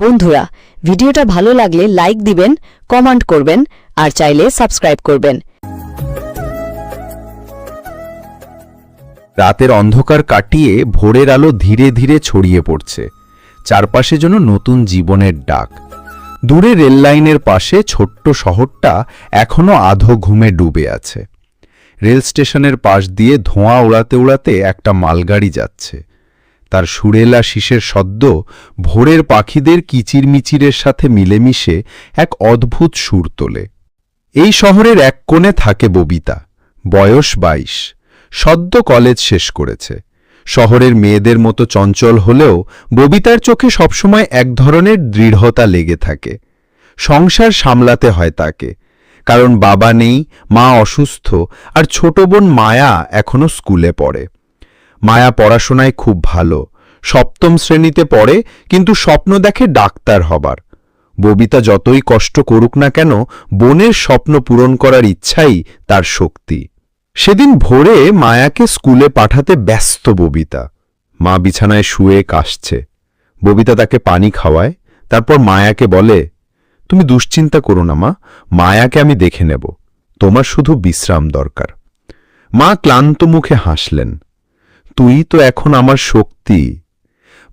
বন্ধুরা, ভিডিওটা ভালো লাগলে লাইক দিবেন কমেন্ট করবেন, আর চাইলে সাবস্ক্রাইব করবেন। রাতের অন্ধকার কাটিয়ে ভোরের আলো ধীরে ধীরে ছড়িয়ে পড়ছে। চারপাশে যেন নতুন জীবনের ডাক। দূরে রেললাইনের পাশে ছোট্ট শহরটা এখনও আধো ঘুমে ডুবে আছে। রেল স্টেশনের পাশ দিয়ে ধোঁয়া উড়াতে উড়াতে একটা মালগাড়ি যাচ্ছে। তার সুরেলা শীষের সদ্য ভোরের পাখিদের কিচিরমিচিরের সাথে মিলেমিশে এক অদ্ভুত সুর তোলে। এই শহরের এক কোণে থাকে ববিতা, বয়স বাইশ। সদ্য কলেজ শেষ করেছে। শহরের মেয়েদের মতো চঞ্চল হলেও ববিতার চোখে সবসময় এক ধরনের দৃঢ়তা লেগে থাকে। সংসার সামলাতে হয় তাকে। কারণ বাবা নেই, মা অসুস্থ, আর ছোট বোন মায়া এখনও স্কুলে পড়ে। মায়া পড়াশোনায় খুব ভালো। সপ্তম শ্রেণীতে পড়ে, কিন্তু স্বপ্ন দেখে ডাক্তার হবার। ববিতা যতই কষ্ট করুক না কেন, বোনের স্বপ্ন পূরণ করার ইচ্ছাই তার শক্তি। সেদিন ভোরে মায়াকে স্কুলে পাঠাতে ব্যস্ত ববিতা। মা বিছানায় শুয়ে কাশছে। ববিতা তাকে পানি খাওয়ায়, তারপর মায়াকে বলে, তুমি দুশ্চিন্তা করো না মা, মায়াকে আমি দেখে নেব। তোমার শুধু বিশ্রাম দরকার। মা ক্লান্ত মুখে হাসলেন। তুই তো এখন আমার শক্তি।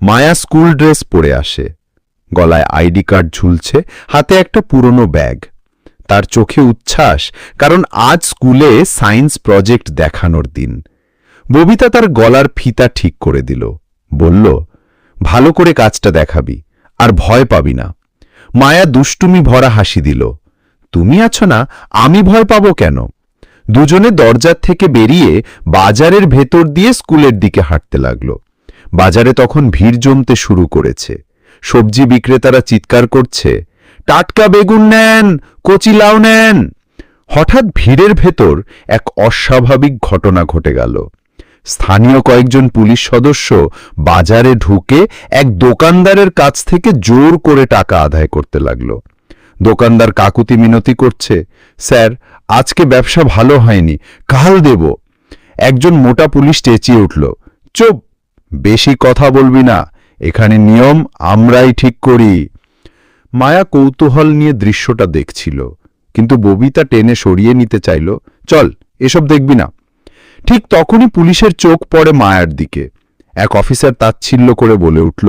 মায়া স্কুল ড্রেস পরে আসে। গলায় আইডি কার্ড ঝুলছে, হাতে একটা পুরনো ব্যাগ। তার চোখে উচ্ছ্বাস, কারণ আজ স্কুলে সায়েন্স প্রজেক্ট দেখানোর দিন। ববিতা তার গলার ফিতা ঠিক করে দিল। বলল, ভালো করে কাজটা দেখাবি, আর ভয় পাবি না। মায়া দুষ্টুমি ভরা হাসি দিল। তুমি আছো না, আমি ভয় পাবো কেন? দুজনে দরজার থেকে বেরিয়ে বাজারের ভেতর দিয়ে স্কুলের দিকে হাঁটতে লাগল। বাজারে তখন ভিড় জমতে শুরু করেছে। সবজি বিক্রেতারা চিৎকার করছে, টাটকা বেগুন নেন, কচি লাউ নেন। হঠাৎ ভিড়ের ভেতর এক অস্বাভাবিক ঘটনা ঘটে গেল। স্থানীয় কয়েকজন পুলিশ সদস্য বাজারে ঢুকে এক দোকানদারের কাছ থেকে জোর করে টাকা আদায় করতে লাগল। দোকানদার কাকুতি মিনতি করছে, স্যার আজকে ব্যবসা ভালো হয়নি, কাল দেব। একজন মোটা পুলিশ চেঁচিয়ে উঠল, চুপ, বেশি কথা বলবি না, এখানে নিয়ম আমরাই ঠিক করি। মায়া কৌতূহল নিয়ে দৃশ্যটা দেখছিল, কিন্তু ববিতা টেনে সরিয়ে নিতে চাইল, চল, এসব দেখবি না। ঠিক তখনই পুলিশের চোখ পড়ে মায়ার দিকে। এক অফিসার তাচ্ছিল্য করে বলে উঠল,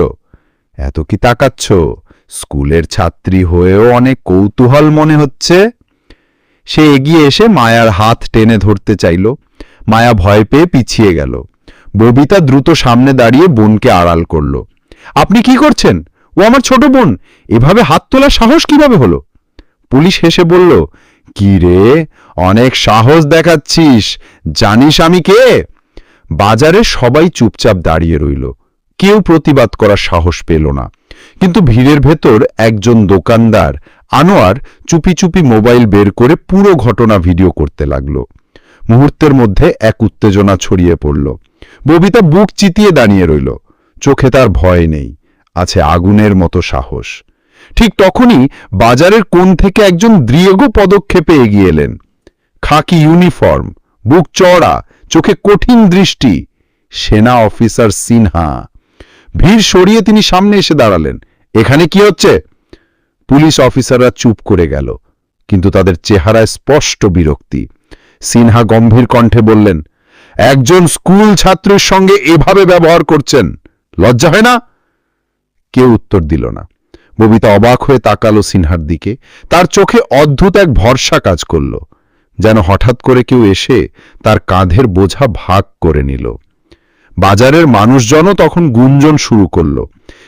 এত কি তাকাচ্ছ? স্কুলের ছাত্রী হয়েও অনেক কৌতূহল মনে হচ্ছে? সে এগিয়ে এসে মায়ার হাত টেনে ধরতে চাইল। মায়া ভয় পেয়ে পিছিয়ে গেল। ববিতা দ্রুত সামনে দাঁড়িয়ে বোনকে আড়াল করল। আপনি কি করছেন? ও আমার ছোট বোন। এভাবে হাত তোলার সাহস কীভাবে হলো? পুলিশ হেসে বলল, কি রে? অনেক সাহস দেখাচ্ছিস। জানিস আমি কে? বাজারে সবাই চুপচাপ দাঁড়িয়ে রইল। কেউ প্রতিবাদ করার সাহস পেল না। কিন্তু ভিড়ের ভেতর একজন দোকানদার আনোয়ার চুপি চুপি মোবাইল বের করে পুরো ঘটনা ভিডিও করতে লাগল। মুহূর্তের মধ্যে এক উত্তেজনা ছড়িয়ে পড়ল। ববিতা বুক চিতিয়ে দাঁড়িয়ে রইল। চোখে তার ভয় নেই, আছে আগুনের মতো সাহস। ঠিক তখনই বাজারের কোণ থেকে একজন দৃঢ় পদক্ষেপে এগিয়ে এলেন। খাকি ইউনিফর্ম, বুক চড়া চোখে কঠিন দৃষ্টি। সেনা অফিসার সিনহা। ভিড় সরিয়ে তিনি সামনে এসে দাঁড়ালেন। এখানে কি হচ্ছে? পুলিশ অফিসাররা চুপ করে গেল, কিন্তু তাদের চেহারায় স্পষ্ট বিরক্তি। সিনহা গম্ভীর কণ্ঠে বললেন, একজন স্কুল ছাত্রের সঙ্গে এভাবে ব্যবহার করছেন, লজ্জা হয় না? কেউ উত্তর দিল না। ববিতা অবাক হয়ে তাকালো সিনহার দিকে। তার চোখে অদ্ভুত এক ভরসা কাজ করল, যেন হঠাৎ করে কেউ এসে তার কাঁধের বোঝা ভাগ করে নিল। বাজারের মানুষজনও তখন গুঞ্জন শুরু করল।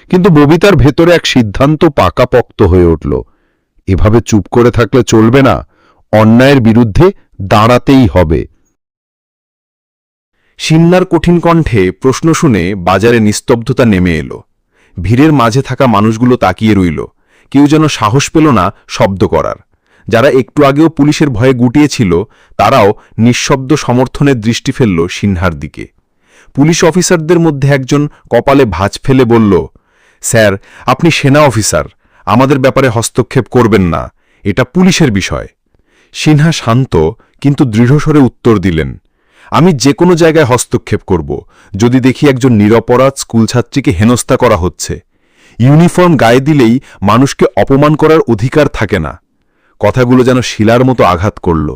কিন্তু ববিতার ভেতরে এক সিদ্ধান্ত পাকাপোক্ত হয়ে উঠল। এভাবে চুপ করে থাকলে চলবে না, অন্যায়ের বিরুদ্ধে দাঁড়াতেই হবে। সিন্নার কঠিন কণ্ঠে প্রশ্ন শুনে বাজারে নিস্তব্ধতা নেমে এলো। ভিড়ের মাঝে থাকা মানুষগুলো তাকিয়ে রইল। কেউ যেন সাহস পেল না শব্দ করার। যারা একটু আগেও পুলিশের ভয়ে গুটিয়েছিল, তারাও নিঃশব্দ সমর্থনের দৃষ্টি ফেলল সিনহার দিকে। পুলিশ অফিসারদের মধ্যে একজন কপালে ভাঁজ ফেলে বলল, স্যার, আপনি সেনা অফিসার। আমাদের ব্যাপারে হস্তক্ষেপ করবেন না। এটা পুলিশের বিষয়। সিনহা শান্ত কিন্তু দৃঢ়স্বরে উত্তর দিলেন, আমি যে কোনো জায়গায় হস্তক্ষেপ করব। যদি দেখি একজন নিরপরাধ স্কুলছাত্রীকে হেনস্থা করা হচ্ছে। ইউনিফর্ম গায়ে দিলেই মানুষকে অপমান করার অধিকার থাকে না। কথাগুলো যেন শিলার মতো আঘাত করল।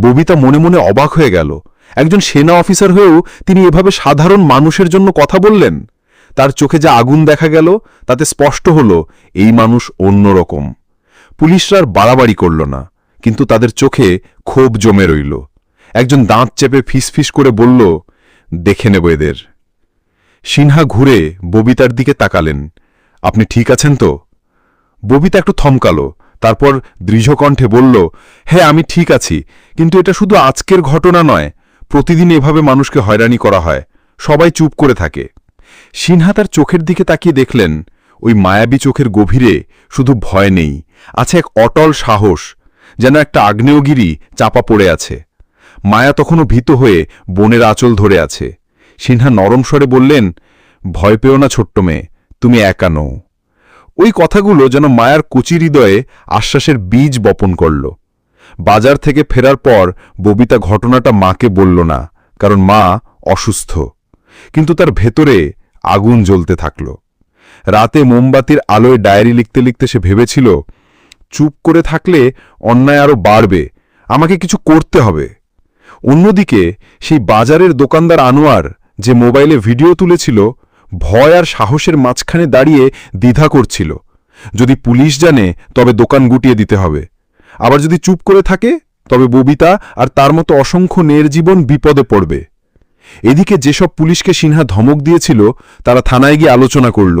ববিতা মনে মনে অবাক হয়ে গেল একজন সেনা অফিসার হয়েও তিনি এভাবে সাধারণ মানুষের জন্য কথা বললেন। তার চোখে যা আগুন দেখা গেল, তাতে স্পষ্ট হল, এই মানুষ অন্যরকম পুলিশরা আর বাড়াবাড়ি করল না, কিন্তু তাদের চোখে ক্ষোভ জমে রইল। একজন দাঁত চেপে ফিসফিস করে বলল, দেখে নেব এদের। সিনহা ঘুরে ববিতার দিকে তাকালেন। আপনি ঠিক আছেন তো? ববিতা একটু থমকালো, তারপর দৃঢ়কণ্ঠে বলল হ্যাঁ আমি ঠিক আছি, কিন্তু এটা শুধু আজকের ঘটনা নয় প্রতিদিন এভাবে মানুষকে হয়রানি করা হয়। সবাই চুপ করে থাকে। সিনহা তার চোখের দিকে তাকিয়ে দেখলেন, ওই মায়াবী চোখের গভীরে শুধু ভয় নেই, আছে এক অটল সাহস, যেন একটা আগ্নেয়গিরি চাপা পড়ে আছে। মায়া তখনও ভীত হয়ে বনের আঁচল ধরে আছে। সিনহা নরম স্বরে বললেন, ভয় পেও না ছোট্ট মেয়ে, তুমি একা নও। ওই কথাগুলো যেন মায়ার কুচি হৃদয়ে আশ্বাসের বীজ বপন করল। বাজার থেকে ফেরার পর ববিতা ঘটনাটা মাকে বলল না, কারণ মা অসুস্থ। কিন্তু তার ভেতরে আগুন জ্বলতে থাকল। রাতে মোমবাতির আলোয় ডায়েরি লিখতে লিখতে সে ভেবেছিল, চুপ করে থাকলে অন্যায় আরও বাড়বে, আমাকে কিছু করতে হবে। অন্যদিকে সেই বাজারের দোকানদার আনোয়ার যে মোবাইলে ভিডিও তুলেছিল, ভয় আর সাহসের মাঝখানে দাঁড়িয়ে দ্বিধা করছিল। যদি পুলিশ জানে, তবে দোকান গুটিয়ে দিতে হবে। আবার যদি চুপ করে থাকে, তবে ববিতা আর তার মতো অসংখ্য নের জীবন বিপদে পড়বে। এদিকে যেসব পুলিশকে সিনহা ধমক দিয়েছিল, তারা থানায় গিয়ে আলোচনা করল।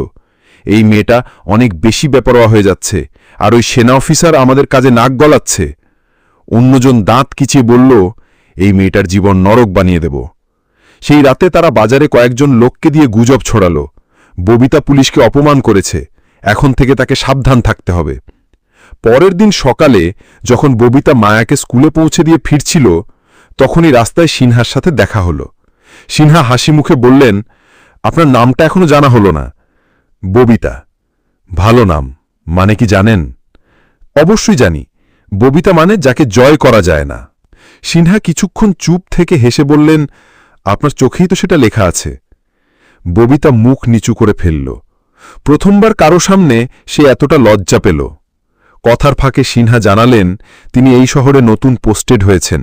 এই মেয়েটা অনেক বেশি বেপরোয়া হয়ে যাচ্ছে, আর ওই সেনা অফিসার আমাদের কাজে নাক গলাচ্ছে। অন্যজন দাঁত কিচিয়ে বলল, এই মেয়েটার জীবন নরক বানিয়ে দেব। সেই রাতে তারা বাজারে কয়েকজন লোককে দিয়ে গুজব ছড়াল। ববিতা পুলিশকে অপমান করেছে। এখন থেকে তাকে সাবধান থাকতে হবে। পরের দিন সকালে যখন ববিতা মায়াকে স্কুলে পৌঁছে দিয়ে ফিরছিল, তখনই রাস্তায় সিনহার সাথে দেখা হলো। সিনহা হাসি মুখে বললেন, আপনার নামটা এখনও জানা হলো না। ববিতা, ভালো নাম মানে কি জানেন? অবশ্যই জানি। ববিতা মানে যাকে জয় করা যায় না। সিনহা কিছুক্ষণ চুপ থেকে হেসে বললেন, আপনার চোখেই তো সেটা লেখা আছে। ববিতা মুখ নিচু করে ফেলল। প্রথমবার কারও সামনে সে এতটা লজ্জা পেল। কথার ফাঁকে সিনহা জানালেন, তিনি এই শহরে নতুন পোস্টেড হয়েছেন।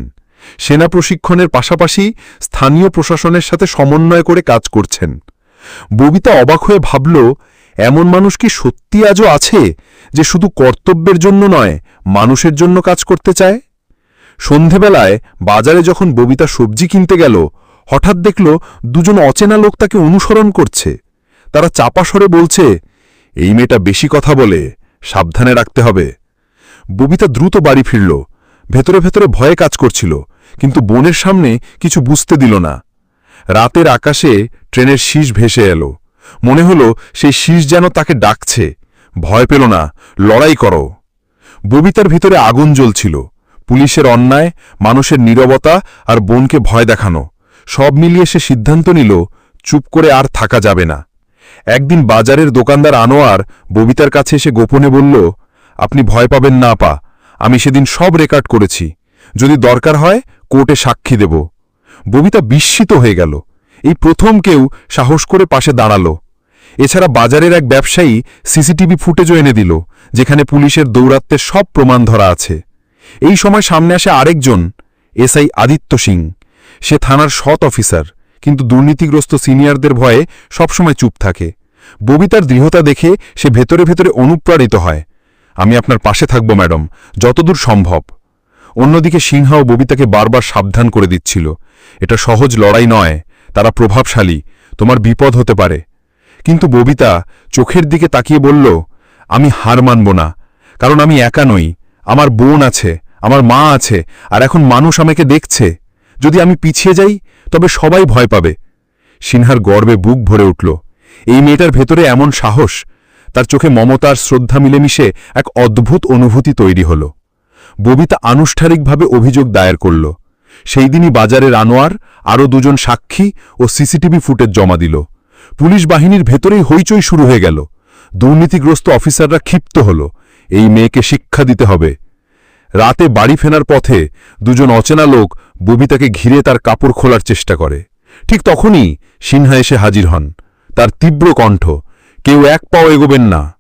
সেনা প্রশিক্ষণের পাশাপাশি স্থানীয় প্রশাসনের সাথে সমন্বয় করে কাজ করছেন। ববিতা অবাক হয়ে ভাবল, এমন মানুষ কি সত্যি আজও আছে যে শুধু কর্তব্যের জন্য নয়, মানুষের জন্য কাজ করতে চায়? সন্ধেবেলায় বাজারে যখন ববিতা সবজি কিনতে গেল, হঠাৎ দেখল দুজন অচেনা লোক তাকে অনুসরণ করছে। তারা চাপা স্বরে বলছে, এই মেয়েটা বেশি কথা বলে। সাবধানে রাখতে হবে। ববিতা দ্রুত বাড়ি ফিরল। ভেতরে ভেতরে ভয়ে কাজ করছিল, কিন্তু বোনের সামনে কিছু বুঝতে দিল না। রাতের আকাশে ট্রেনের শীষ ভেসে এলো। মনে হলো সেই শীষ যেন তাকে ডাকছে। ভয় পেল না, লড়াই করো। ববিতার ভিতরে আগুন জ্বলছিল। পুলিশের অন্যায়, মানুষের নীরবতা আর বোনকে ভয় দেখানো, সব মিলিয়ে সে সিদ্ধান্ত নিল, চুপ করে আর থাকা যাবে না। একদিন বাজারের দোকানদার আনোয়ার ববিতার কাছে এসে গোপনে বলল, আপনি ভয় পাবেন না পা আমি সেদিন সব রেকর্ড করেছি। যদি দরকার হয়, কোর্টে সাক্ষী দেব। ববিতা বিস্মিত হয়ে গেল। এই প্রথম কেউ সাহস করে পাশে দাঁড়াল। এছাড়া বাজারের এক ব্যবসায়ী সিসিটিভি ফুটেজও এনে দিল, যেখানে পুলিশের দৌরাত্মের সব প্রমাণ ধরা আছে। এই সময় সামনে আসে আরেকজন, এসআই আদিত্য সিং। সে থানার সৎ অফিসার। কিন্তু দুর্নীতিগ্রস্ত সিনিয়রদের ভয়ে সবসময় চুপ থাকে। ববিতার দৃঢ়তা দেখে সে ভেতরে ভেতরে অনুপ্রাণিত হয়। আমি আপনার পাশে থাকব, ম্যাডাম, যতদূর সম্ভব। অন্যদিকে সিংহা ও ববিতাকে বারবার সাবধান করে দিচ্ছিল। এটা সহজ লড়াই নয়, তারা প্রভাবশালী, তোমার বিপদ হতে পারে। কিন্তু ববিতা চোখের দিকে তাকিয়ে বলল, আমি হার মানব না, কারণ আমি একা নই। আমার বোন আছে, আমার মা আছে, আর এখন মানুষ আমাকে দেখছে। যদি আমি পিছিয়ে যাই তবে সবাই ভয় পাবে। সিনহার গর্বে বুক ভরে উঠল। এই মেয়েটার ভেতরে এমন সাহস, তার চোখে মমতার শ্রদ্ধা মিলেমিশে এক অদ্ভুত অনুভূতি তৈরি হল। ববিতা আনুষ্ঠানিকভাবে অভিযোগ দায়ের করল। সেই দিনই বাজারের আনোয়ার আরও দুজন সাক্ষী ও সিসিটিভি ফুটেজ জমা দিল। পুলিশ বাহিনীর ভেতরেই হইচই শুরু হয়ে গেল। দুর্নীতিগ্রস্ত অফিসাররা ক্ষিপ্ত হল। এই মেয়েকে শিক্ষা দিতে হবে। রাতে বাড়ি ফেনার পথে দুজন অচেনা লোক ববিতাকে ঘিরে তার কাপড় খোলার চেষ্টা করে। ঠিক তখনই সিনহা এসে হাজির হন। তার তীব্র কণ্ঠ, কেউ এক পাও এগোবেন না।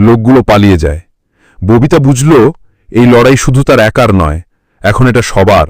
লোকগুলো পালিয়ে যায়। ববিতা বুঝল, এই লড়াই শুধু তার একার নয়, এখন এটা সবার।